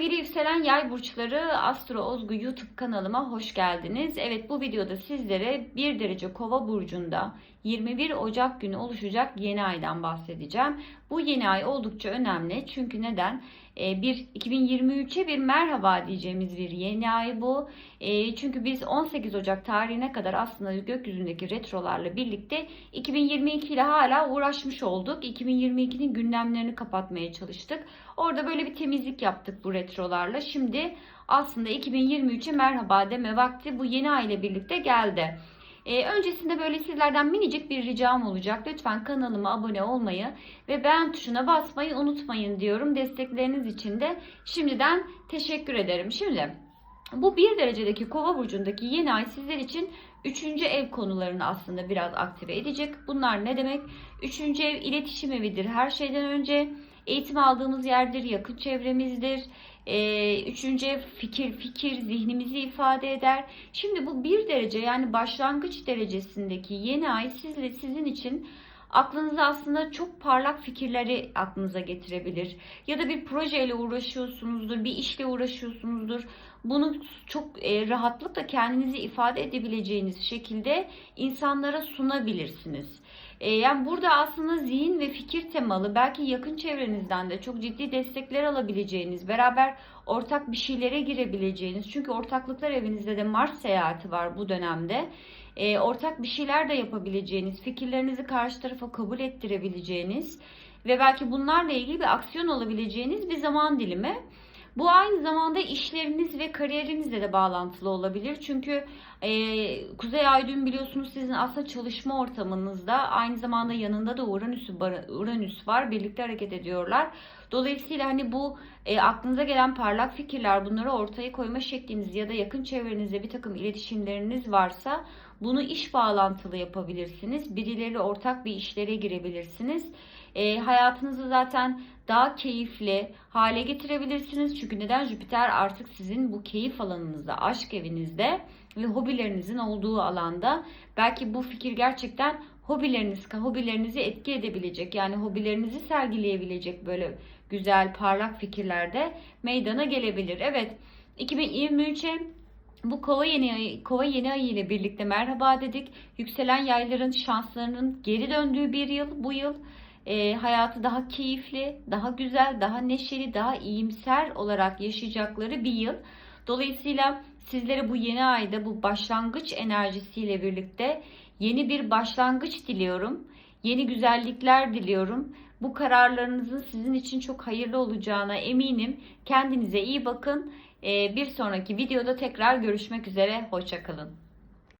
Sevgili yükselen yay burçları Astro Ozgu YouTube kanalıma hoş geldiniz. Evet bu videoda sizlere 1 derece kova burcunda 21 Ocak günü oluşacak yeni aydan bahsedeceğim. Bu yeni ay oldukça önemli çünkü neden? Ee, bir 2023'e bir merhaba diyeceğimiz bir yeni ay bu. Ee, çünkü biz 18 Ocak tarihine kadar aslında gökyüzündeki retrolarla birlikte 2022 ile hala uğraşmış olduk. 2022'nin gündemlerini kapatmaya çalıştık. Orada böyle bir temizlik yaptık bu retrolarla. Şimdi aslında 2023'e merhaba deme vakti bu yeni ay ile birlikte geldi. Ee, öncesinde böyle sizlerden minicik bir ricam olacak. Lütfen kanalıma abone olmayı ve beğen tuşuna basmayı unutmayın diyorum. Destekleriniz için de şimdiden teşekkür ederim. Şimdi bu bir derecedeki kova burcundaki yeni ay sizler için Üçüncü ev konularını aslında biraz aktive edecek. Bunlar ne demek? Üçüncü ev iletişim evidir. Her şeyden önce eğitim aldığımız yerdir, yakın çevremizdir. Ee, üçüncü fikir, fikir zihnimizi ifade eder. Şimdi bu bir derece yani başlangıç derecesindeki yeni ay sizle sizin için aklınıza aslında çok parlak fikirleri aklınıza getirebilir. Ya da bir projeyle uğraşıyorsunuzdur, bir işle uğraşıyorsunuzdur. Bunu çok e, rahatlıkla kendinizi ifade edebileceğiniz şekilde insanlara sunabilirsiniz. E, yani burada aslında zihin ve fikir temalı belki yakın çevrenizden de çok ciddi destekler alabileceğiniz, beraber ortak bir şeylere girebileceğiniz. Çünkü ortaklıklar evinizde de Mars seyahati var bu dönemde. E, ortak bir şeyler de yapabileceğiniz, fikirlerinizi karşı tarafa kabul ettirebileceğiniz ve belki bunlarla ilgili bir aksiyon alabileceğiniz bir zaman dilimi. Bu aynı zamanda işleriniz ve kariyerinizle de bağlantılı olabilir. Çünkü e, Kuzey Ay düğüm biliyorsunuz sizin aslında çalışma ortamınızda aynı zamanda yanında da Uranüs, Uranüs var. Birlikte hareket ediyorlar. Dolayısıyla hani bu e, aklınıza gelen parlak fikirler bunları ortaya koyma şekliniz ya da yakın çevrenizde bir takım iletişimleriniz varsa bunu iş bağlantılı yapabilirsiniz. Birileriyle ortak bir işlere girebilirsiniz. E, hayatınızı zaten daha keyifli hale getirebilirsiniz. Çünkü neden Jüpiter artık sizin bu keyif alanınızda, aşk evinizde ve hobilerinizin olduğu alanda. Belki bu fikir gerçekten hobileriniz, hobilerinizi etki edebilecek. Yani hobilerinizi sergileyebilecek böyle güzel, parlak fikirlerde meydana gelebilir. Evet, 2023'e bu kova yeni kova yeni ayı ile birlikte merhaba dedik. Yükselen yayların şanslarının geri döndüğü bir yıl bu yıl e, hayatı daha keyifli, daha güzel, daha neşeli, daha iyimser olarak yaşayacakları bir yıl. Dolayısıyla sizlere bu yeni ayda bu başlangıç enerjisiyle birlikte yeni bir başlangıç diliyorum. Yeni güzellikler diliyorum. Bu kararlarınızın sizin için çok hayırlı olacağına eminim. Kendinize iyi bakın. Bir sonraki videoda tekrar görüşmek üzere. Hoşçakalın.